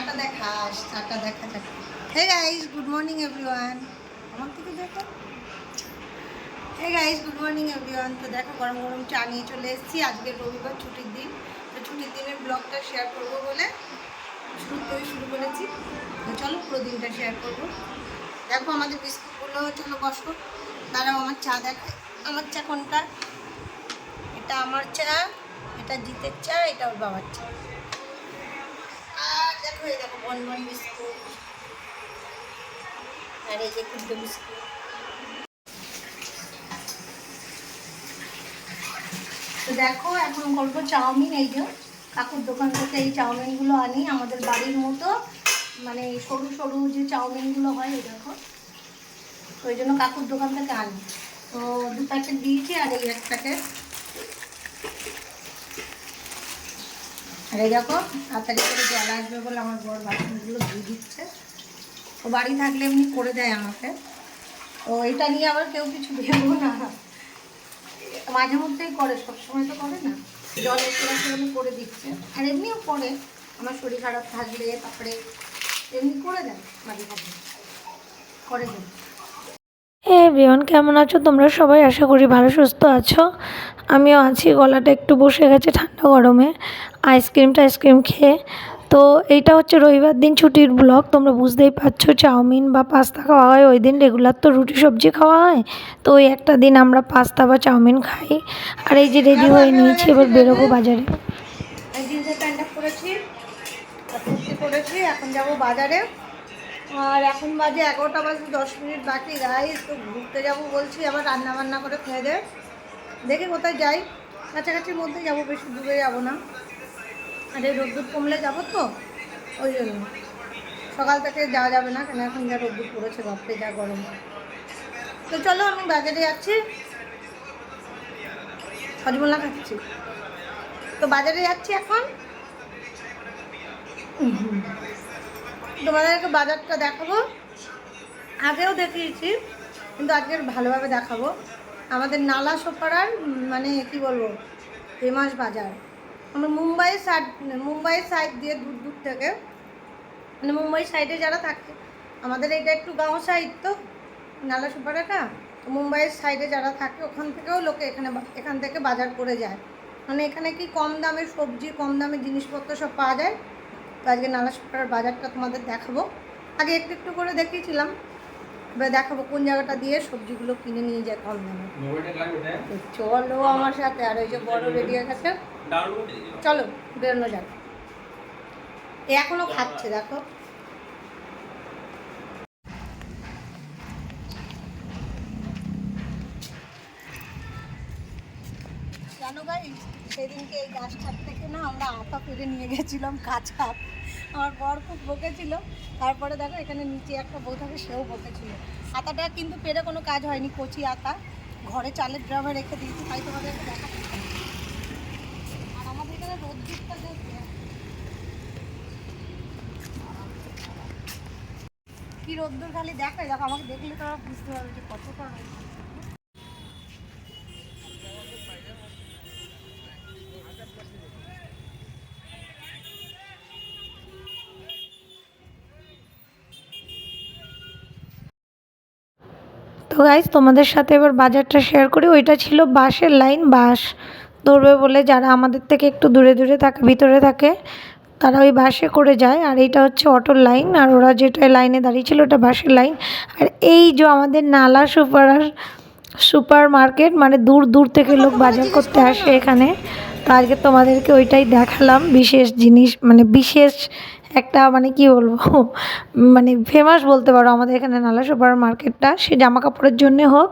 চাটা দেখাস চাটা দেখা যাক hey guys good morning everyone আমার থেকে দেখো? Hey guys good morning everyone তো দেখো, গরম গরম চা নিয়ে চলে এসেছি। আজকে রবিবার, ছুটির দিন। তো ছুটির দিনের ব্লগটা শেয়ার করব বলে শুরু করে শুরু করেছি। তো চলো পুরো দিনটা শেয়ার করব। দেখো, আমাদের বিস্কুটগুলো চলো বসো। দাঁড়াও, আমার চা দেখায় আমার চা কোনটা? এটা আমার চা, এটা জিতের চা, এটা ওর বাবার চা। দেখো এই দেখো বনবন বিস্কুট আর এই যে বিস্কুট। তো দেখো, এখন করব চাউমিন, এই যে কাকুর দোকান থেকে এই চাউমিনগুলো আনি আমাদের বাড়ির মতো। মানে সরু সরু যে চাউমিনগুলো হয়, এই দেখো। ওই জন্য কাকুর দোকান থেকে আনি। তো দু প্যাকেট দিয়েছি আর এই এক প্যাকেট। আর এই দেখো, তাড়াতাড়ি করে জল আসবে বলে আমার বড় বাথরুমগুলো ধুয়ে দিচ্ছে। ও বাড়ি থাকলে এমনি করে দেয় আমাকে। তো এটা নিয়ে আবার কেউ কিছু ভেবো না। মাঝে মধ্যেই করে, সবসময় তো করে না। জল একটু করে দিচ্ছে। আর এমনিও করে। আমার শরীর খারাপ থাকলে, তারপরে এমনি করে দেয় মাঝে মধ্যে। করে দেয়। হে এভরিওয়ান কেমন আছো? তোমরা সবাই আশা করি ভালো, সুস্থ আছো। আমিও আছি, গলাটা একটু বসে গেছে ঠান্ডা গরমে। আইসক্রিম টাইসক্রিম খেয়ে। তো এইটা হচ্ছে রবিবার দিন ছুটির ব্লগ তোমরা বুঝতেই পারছ, চাউমিন বা পাস্তা খাওয়া হয়, ওই দিন রেগুলার তো রুটি সবজি খাওয়া হয়। তো ওই একটা দিন আমরা পাস্তা বা চাউমিন খাই। আর এই যে রেডি হয়ে নিয়েছি, এবার বেরোবো বাজারে। আর এখন যাব বাজারে। আর এখন বাজে এগারোটা বাজে, দশ মিনিট বাকি। গাইস তো ঘুরতে যাব বলছি, আবার রান্না বান্না করে খেয়ে দে। দেখি কোথায় যাই। কাছাকাছির মধ্যে যাব, বেশি দূরে যাব না। আর এই রোদ্দুর কমলে যাব তো, ওই জন্য। সকাল থেকে যাওয়া যাবে না, কেন এখন যা রোদ্দুর পড়েছে, বাপরে যা গরম। তো চলো, আমি বাজারে যাচ্ছি। হজমোলা খাচ্ছি। তো বাজারে যাচ্ছি এখন। তোমাদেরকে বাজারটা দেখাবো। আগেও দেখিয়েছি, কিন্তু আজকে ভালোভাবে দেখাবো। আমাদের নালা সোপাড়ার মানে কি বলব, ফেমাস বাজার। আমরা মুম্বাইয়ের সাইড মুম্বাইয়ের সাইড দিয়ে দূর দূর থেকে মানে মুম্বাই সাইডে যারা থাকে, আমাদের এটা একটু গাঁও সাইড তো, নালা সুপারাটা তো মুম্বাইয়ের সাইডে যারা থাকে, ওখান থেকেও লোকে এখানে এখান থেকে বাজার করে যায়। মানে এখানে কি কম দামে সবজি, কম দামে জিনিসপত্র সব পাওয়া যায়? তো আজকে নালা সুপারার বাজারটা তোমাদের দেখাবো। আগে একটু একটু করে দেখিয়েছিলাম। এবার দেখাবো কোন জায়গাটা দিয়ে সবজিগুলো কিনে নিয়ে যায় কম দামে। চলো আমার সাথে আর ওই যে বড় রেডি হয়ে গেছে। চলো বেরোনো যাক। এ এখনও খাচ্ছে দেখো জানো ভাই, সেদিনকে এই গাছটার থেকে না আমরা আতা পেরে নিয়ে গেছিলাম কাঁচা। আমার বর খুব বকেছিল। তারপরে দেখো, এখানে নিচে একটা বউ থাকে, সেও বকেছিল। আতাটা কিন্তু পেরে কোনো কাজ হয়নি, কচি আতা ঘরে চালের ড্রামে রেখে দিয়েছি, তাই তোমাদেরকে দেখা আর আমাদের এখানে রোদ্দুরটা দেখবে কি রোদ্দুর খালি দেখো দেখো, আমাকে দেখলে তোরা বুঝতে পারবে যে কতটা রোদ্দুর তো গাইজ তোমাদের সাথে এবার বাজারটা শেয়ার করি। ওইটা ছিল বাসের লাইন বাস ধরবে বলে যারা আমাদের থেকে একটু দূরে দূরে থাকে, ভিতরে থাকে, তারা ওই বাসে করে যায়। আর এইটা হচ্ছে অটোর লাইন আর ওরা যেটা লাইনে দাঁড়িয়ে ছিল ওটা বাসের লাইন আর এই যে আমাদের নালা সুপার সুপার মার্কেট মানে দূর দূর থেকে লোক বাজার করতে আসে এখানে, তো আজকে তোমাদেরকে ওইটাই দেখালাম। বিশেষ জিনিস মানে বিশেষ একটা মানে কি বলব মানে ফেমাস বলতে পারো আমাদের এখানে নালা সুপার মার্কেটটা সে জামা কাপড়ের জন্যে হোক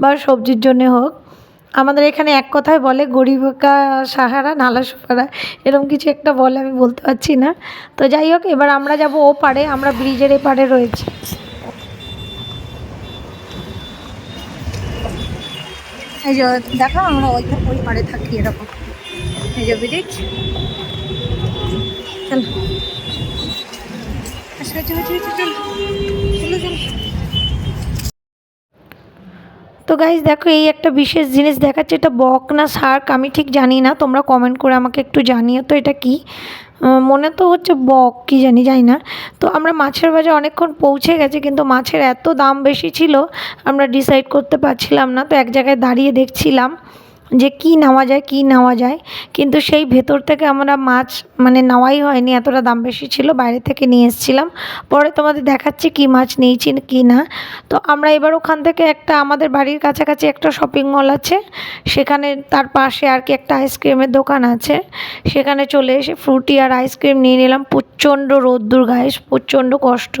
বা সবজির জন্যে হোক। আমাদের এখানে এক কথায় বলে গরিবকা সাহারা, নালা সুপারা এরকম কিছু একটা বলে, আমি বলতে পারছি না। তো যাই হোক, এবার আমরা যাব ও পারে আমরা ব্রিজের এপারে রয়েছি। এই যে, দেখো আমরা ওই ওই পাড়ে থাকি এরকম। এই যে ব্রিজ। চল আচ্ছা আচ্ছা আচ্ছা আচ্ছা চল চলো চলো তো গাইজ দেখো, এই একটা বিশেষ জিনিস দেখাচ্ছে, এটা বক না শার্ক আমি ঠিক জানি না, তোমরা কমেন্ট করে আমাকে একটু জানিও তো এটা কি। মনে তো হচ্ছে বক, কি জানি জানি না। তো আমরা মাছের বাজার অনেকক্ষণ পৌঁছে গেছে, কিন্তু মাছের এত দাম বেশি ছিল, আমরা ডিসাইড করতে পারছিলাম না, তো এক জায়গায় দাঁড়িয়ে দেখছিলাম। যে কি নেওয়া যায়, কি নেওয়া যায়। কিন্তু সেই ভেতর থেকে আমরা মাছ মানে নেওয়াই হয়নি, এতটা দাম বেশি ছিল, বাইরে থেকে নিয়ে এসেছিলাম। পরে তোমাদের দেখাচ্ছি কি মাছ নিয়েছি কি না। তো আমরা এবার ওখান থেকে একটা আমাদের বাড়ির কাছাকাছি একটা শপিং মল আছে। সেখানে তার পাশে আর কি একটা আইসক্রিমের দোকান আছে। সেখানে চলে এসে ফ্রুটি আর আইসক্রিম নিয়ে নিলাম। প্রচণ্ড রোদ্দুর গায়ে, প্রচণ্ড কষ্ট।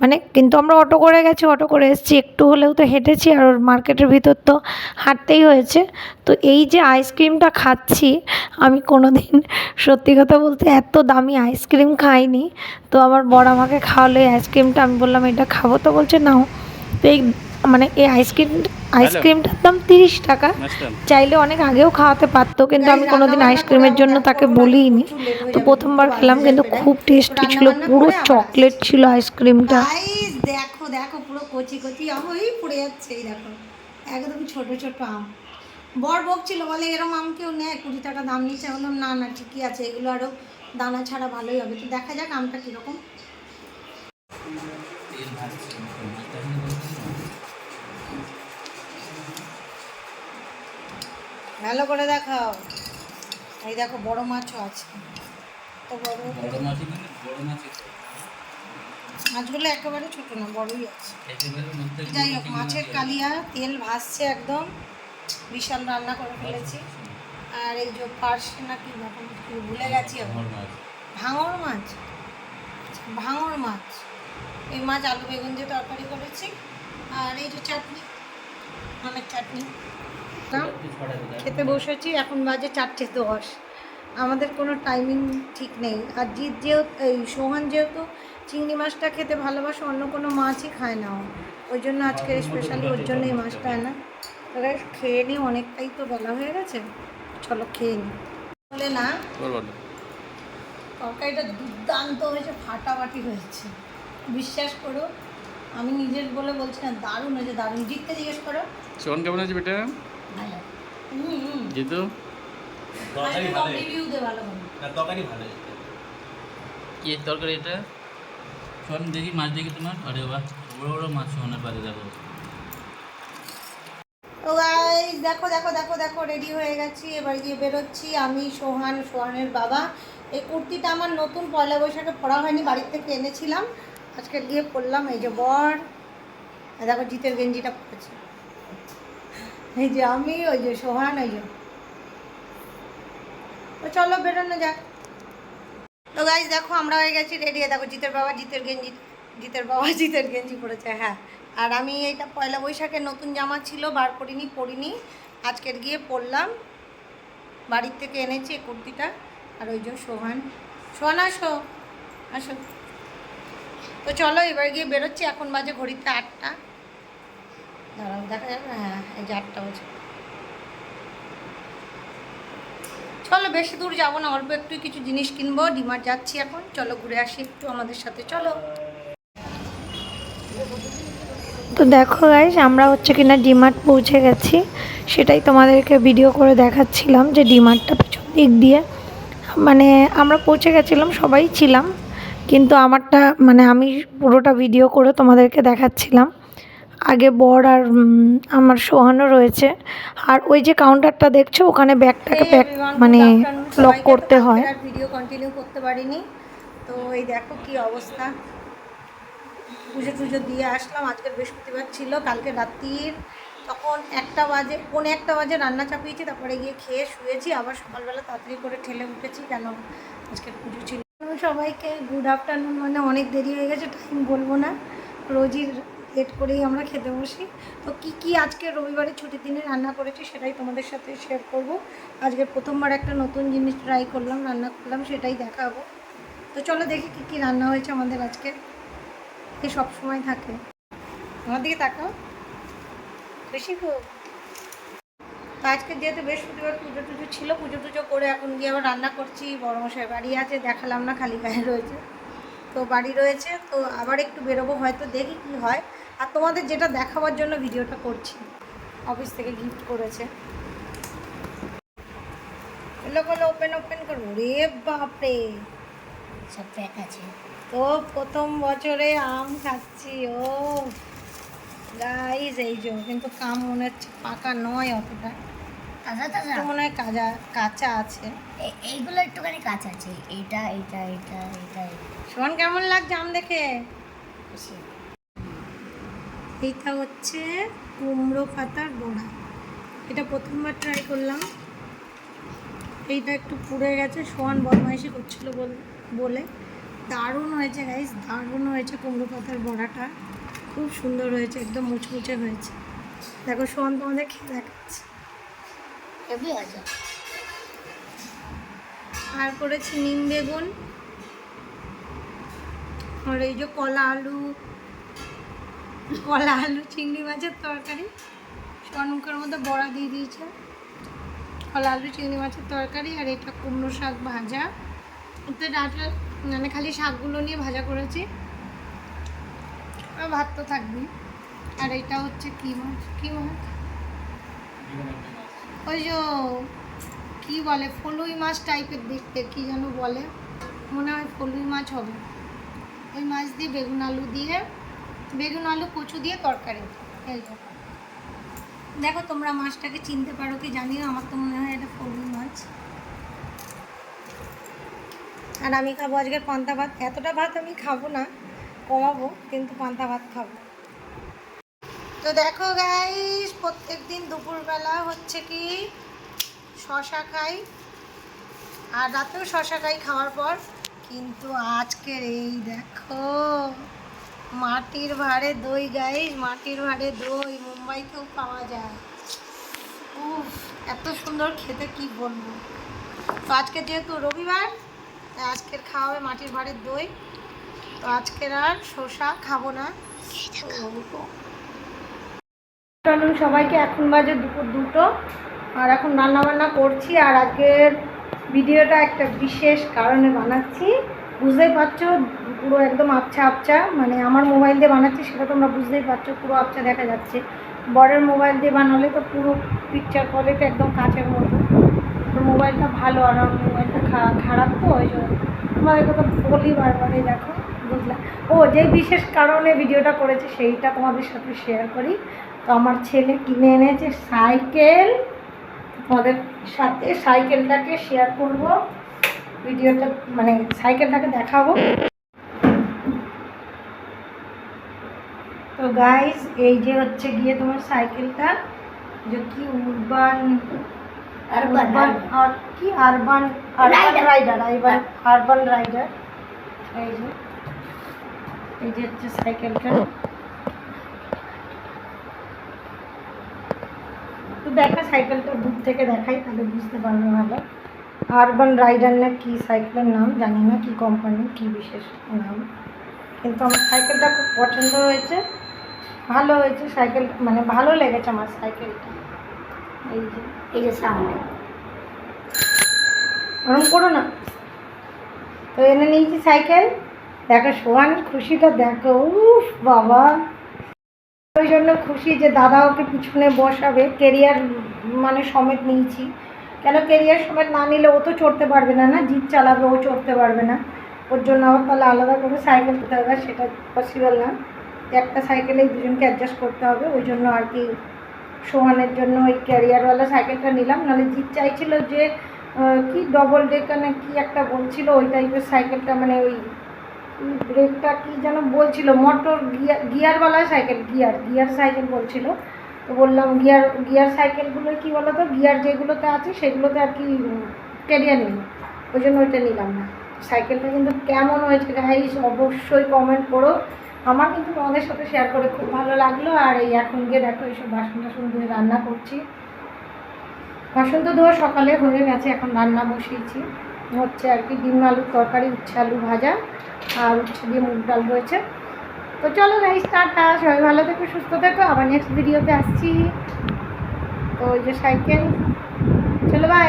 মানে কিন্তু আমরা অটো করে গেছি, অটো করে এসেছি। একটু হলেও তো হেঁটেছি আর মার্কেটের ভিতর তো হাঁটতেই হয়েছে। তো এই যে আইসক্রিমটা খাচ্ছি আমি কোনো দিন সত্যি কথা বলতে এত দামি আইসক্রিম খাইনি। তো আমার বড় আমাকে খাওয়ালো এই আইসক্রিমটা আমি বললাম এটা খাব? তো বলছে নাও। তো এই মানে এই আইসক্রিম আইসক্রিমটার দাম তিরিশ টাকা। চাইলে অনেক আগেও খাওয়াতে পারতো কিন্তু আমি কোনোদিন আইসক্রিমের জন্য তাকে বলিনি। তো প্রথমবার খেলাম কিন্তু খুব টেস্টি ছিল পুরো চকলেট ছিল আইসক্রিমটা দেখো দেখো পুরো কচি কচি আম পড়ে যাচ্ছে এই দেখো। একদম ছোট ছোট আম। বর বকছিল বলে এরম আম কেউ নেয়? কুড়ি টাকা দাম নিচ্ছে বললাম না না ঠিকই আছে। এগুলো আরও দানা ছাড়া ভালোই হবে। তো দেখা যাক আমটা কীরকম। ভালো করে দেখাও। এই দেখো বড় মাছও আছে। তো বড়। মাছগুলো একেবারে ছোট না বড়ই আছে। যাই হোক মাছের কালিয়া তেল ভাসছে একদম। বিশাল রান্না করে ফেলেছি। আর এই যে পার্শে না কি কি ভুলে গেছি ভাঙর মাছ। ভাঙর মাছ? এই মাছ আলু বেগুন দিয়ে তরকারি করেছি। আর এই যে চাটনি আমের চাটনি। খেতে বসেছি এখন বাজে চারটে দশ। আমাদের কোনো টাইমিং ঠিক নেই। আর জিৎ যেহেতু এই সোহান যেহেতু চিংড়ি মাছটা খেতে ভালোবাসে অন্য কোনো মাছই খায় না। ওই জন্য আজকে স্পেশালি ওর জন্য এই মাছটা আনা। তবে খেয়ে নিই অনেকটাই তো বেলা হয়ে গেছে। চলো খেয়ে নিই বলে না তরকারিটা দুর্দান্ত হয়েছে ফাটাফাটি হয়েছে। বিশ্বাস করো আমি নিজের বলে বলছি না দারুণ হয়েছে দারুণ। জিততে জিজ্ঞেস করো। শোন কেমন আছে বেটা? ভালো। জিতু? তরকারি ভালো। রিভিউ দে ভালো ভালো তরকারি ভালো। কি তরকারি এটা? শোন দেখি মাছ দেখি তোমার। আরে বাহ বড় বড় মাছ শোনের পারে দেখো। তো গাইস দেখো দেখো দেখো দেখো রেডি হয়ে গেছি। এবার গিয়ে বেরোচ্ছি। আমি সোহান, সোহানের বাবা। এই কুর্তিটা আমার নতুন পয়লা বৈশাখে পরা হয়নি, বাড়ির থেকে এনেছিলাম। আজকে গিয়ে পরলাম। এই যে বর। দেখো, জিতের গেঞ্জিটা পরেছে। এই যে আমি, ওই যে সোহান, ওই যে। চলো, বেরোনো যাক। তো গাইজ দেখো, আমরা হয়ে গেছি রেডি দেখো, জিতের বাবা জিতের গেঞ্জি, জিতের বাবা জিতের গেঞ্জি পরেছে। হ্যাঁ। আর আমি এইটা পয়লা বৈশাখের নতুন জামা ছিল, বার করিনি পরিনি। আজকের গিয়ে পরলাম। বাড়ির থেকে এনেছি এই কুর্তিটা। আর ওই যে সোহান। সোহান, আসো। আসো। তো চলো, এবার গিয়ে বেরোচ্ছি। এখন বাজে ঘড়িতে আটটা। দাঁড়াও, দেখা যাবে হ্যাঁ এই যে আটটা বাজে। চলো, বেশি দূর যাব না। অল্প একটু কিছু জিনিস কিনবো। ডিমার্ট যাচ্ছি এখন। চলো, ঘুরে আসি একটু আমাদের সাথে। চলো। তো দেখো গাইজ আমরা হচ্ছে কিনা ডিমার্ট পৌঁছে গেছি। সেটাই তোমাদেরকে ভিডিও করে দেখাচ্ছিলাম যে ডিমার্টটা পিছন দিক দিয়ে। মানে আমরা পৌঁছে গেছিলাম সবাই ছিলাম। কিন্তু আমারটা মানে আমি পুরোটা ভিডিও করে তোমাদেরকে দেখাচ্ছিলাম। আগে বর আর আমার সোহানও রয়েছে। আর ওই যে কাউন্টারটা দেখছ ওখানে ব্যাগটাকে প্যাক মানে লক করতে হয়। ভিডিও কন্টিনিউ করতে পারিনি। তো এই দেখো কি অবস্থা। পুজো টুজো দিয়ে আসলাম। আজকের বৃহস্পতিবার ছিল, কালকে রাত্রির। তখন একটা বাজে, পৌনে একটা বাজে রান্না চাপিয়েছি, তারপরে গিয়ে খেয়ে শুয়েছি। আবার সকালবেলা তাড়াতাড়ি করে ঠেলে উঠেছি, কেন আজকের পুজো ছিল সবাইকে গুড আফটারনুন মানে অনেক দেরি হয়ে গেছে টাইম বলব না। রোজই লেট করেই আমরা খেতে বসি। তো কি কি আজকে রবিবারে ছুটির দিনে রান্না করেছি সেটাই তোমাদের সাথে শেয়ার করব। আজকে প্রথমবার একটা নতুন জিনিস ট্রাই করলাম, রান্না করলাম, সেটাই দেখাবো। তো চলো দেখি কি কি রান্না হয়েছে আমাদের আজকে। এ সব সময় থাকে। আমার দিকে তাকাও। খুশি খুব তো আজকে যেহেতু বৃহস্পতিবার পুজো টুজো ছিল, পুজো টুজো করে এখন গিয়ে আবার রান্না করছি। বড়মশাই বাড়ি আছে, দেখালাম না, খালি গায়ে রয়েছে। তো বাড়ি রয়েছে, তো আবার একটু বেরোবো, হয়তো দেখি কি হয়। আর তোমাদের যেটা দেখাবার জন্য ভিডিওটা করছি। অফিস থেকে গিফট করেছে। ওপেন ওপেন করব। রে বাপরে। সব প্যাক আছে। তো প্রথম বছরে আম খাচ্ছি ও। গাইস এই যে কিন্তু কাম মনে হচ্ছে পাকা নয় অতটা। তাজা তাজা মনে হয় কাঁচা কাঁচা আছে। এইগুলো একটুখানি কাঁচা আছে। এইটা এইটা এইটা এইটা। শোন কেমন লাগছে আম দেখে। এইটা হচ্ছে কুমড়ো পাতার বড়া। এটা প্রথমবার ট্রাই করলাম। এইটা একটু পুড়ে গেছে সোয়ান বদমাইশি করছিল বলে। দারুণ হয়েছে গাইস দারুণ হয়েছে কুমড়ো পাতার বড়াটা। খুব সুন্দর হয়েছে একদম মুচমুচে হয়েছে। দেখো সোয়ান তোমাদের খেয়ে দেখাচ্ছে। আর করেছি নিম বেগুন। আর এই যে কলা আলু কলা আলু চিংড়ি মাছের তরকারি। সন্মুখের মধ্যে বড়া দিয়ে দিয়েছে। কলা আলু চিংড়ি মাছের তরকারি আর এটা কুমড়ো শাক ভাজা। ওতে ডাটা মানে খালি শাকগুলো নিয়ে ভাজা করেছি। ভাত তো থাকবেই। আর এটা হচ্ছে কি মাছ কি মাছ ওই যে কি বলে, ফলুই মাছ টাইপের দেখতে, কি যেন বলে। মনে হয় ফলুই মাছ হবে। ওই মাছ দিয়ে বেগুন আলু দিয়ে, বেগুন আলু কচু দিয়ে তরকারি। দেখো তোমরা মাছটাকে চিনতে পারো কি জানিও, আমার তো মনে হয় এটা ফলুই মাছ। আর আমি খাব আজকে পান্তা ভাত। এতটা ভাত আমি খাব না, কমাবো, কিন্তু পান্তা ভাত খাব। তো দেখো গাইস প্রত্যেক দিন দুপুরবেলা হচ্ছে কি শশা খাই। আর রাতেও শশা খাই খাওয়ার পর। কিন্তু আজকের এই দেখো, মাটির ভাড়ে দই গাইস মাটির ভাড়ে দই, মুম্বাইতেও পাওয়া যায়। উফ, এত সুন্দর খেতে কি বলব। তো আজকে যেহেতু রবিবার আজকের খাওয়া হবে মাটির ভাড়ের দই। তো আজকের আর শসা খাব না। চলুন সবাইকে এখন বাজে দুপুর দুটো। আর এখন রান্না বান্না করছি আর আজকের ভিডিওটা একটা বিশেষ কারণে বানাচ্ছি। বুঝতেই পারছ পুরো একদম আবছা আবছা মানে আমার মোবাইল দিয়ে বানাচ্ছি সেটা তোমরা বুঝতেই পারছ পুরো আবছা দেখা যাচ্ছে। বরের মোবাইল দিয়ে বানালে তো পুরো পিকচার কোয়ালিটি একদম কাচের মতো। মোবাইলটা ভালো আর আমার মোবাইলটা খারাপ তো, ওই জন্য। তোমাদেরকে তো বলি বারবারই, দেখো বুঝলাম ও যেই বিশেষ কারণে ভিডিওটা করেছি, সেইটা তোমাদের সাথে শেয়ার করি। তো আমার ছেলে কিনে এনেছে সাইকেল। তোমাদের সাথে সাইকেলটাকে শেয়ার করব। ভিডিওটা মানে সাইকেলটাকে দেখাবো। তো গাইস এই যে হচ্ছে গিয়ে তোমার সাইকেলটা। যে কি উরবান Urban, urban আর কি? Urban urban rider urban urban rider এই যে এই যে হচ্ছে সাইকেলটা তো দেখা সাইকেলটা দূর থেকে দেখাই তাহলে বুঝতে পারবে ভালো। আরবান রাইডার না কি সাইকেলের নাম জানি না কি কোম্পানি কি বিশেষ নাম। কিন্তু আমার সাইকেলটা খুব পছন্দ হয়েছে ভালো হয়েছে সাইকেল মানে ভালো লেগেছে আমার সাইকেলটা এই যে সামনে। ওরম করো না। তো এনে নিয়েছি সাইকেল। দেখো, সোহান খুশিটা দেখো। উফ, বাবা। ওই জন্য খুশি যে দাদা ওকে পিছনে বসাবে। কেরিয়ার মানে সমেত নিয়েছি। কেন কেরিয়ার সমেত না নিলে ও তো চড়তে পারবে না না? জিপ চালাবে, ও চড়তে পারবে না। ওর জন্য আবার তাহলে আলাদা করে সাইকেল করতে হবে। সেটা পসিবল না। একটা সাইকেলেই দুজনকে অ্যাডজাস্ট করতে হবে। ওই জন্য আর কি সোহানের জন্য ওই ক্যারিয়ারওয়ালা সাইকেলটা নিলাম। নাহলে জিৎ চাইছিল যে কি ডবল ডেকার না কি একটা বলছিল, ওই টাইপের সাইকেলটা মানে ওই ব্রেকটা কি যেন বলছিল মোটর গিয়ার গিয়ারওয়ালা সাইকেল গিয়ার গিয়ার সাইকেল বলছিল। তো বললাম গিয়ার গিয়ার সাইকেলগুলো কি বলো তো গিয়ার যেগুলোতে আছে সেগুলোতে আর কি ক্যারিয়ার নেই। ওই জন্য ওইটা নিলাম না। সাইকেলটা কিন্তু কেমন হয়েছে গাইস অবশ্যই কমেন্ট করো। আমার কিন্তু তোমাদের সাথে শেয়ার করে খুব ভালো লাগল, আর এই এখন গিয়ে দেখো এইসব বাসন টাসন ধুয়ে রান্না করছি। বাসন তো ধোয়া সকালে হয়ে গেছে, এখন রান্না বসিয়েছি। হচ্ছে আর কি ডিম আলুর তরকারি, উচ্ছে আলু ভাজা, আর উচ্ছে দিয়ে মুগ ডাল রয়েছে। তো চলো গাইস টাটা, সবাই ভালো থেকো, সুস্থ থেকো, আবার নেক্সট ভিডিওতে আসছি। তো ওই যে সাইকেল। চলো বাই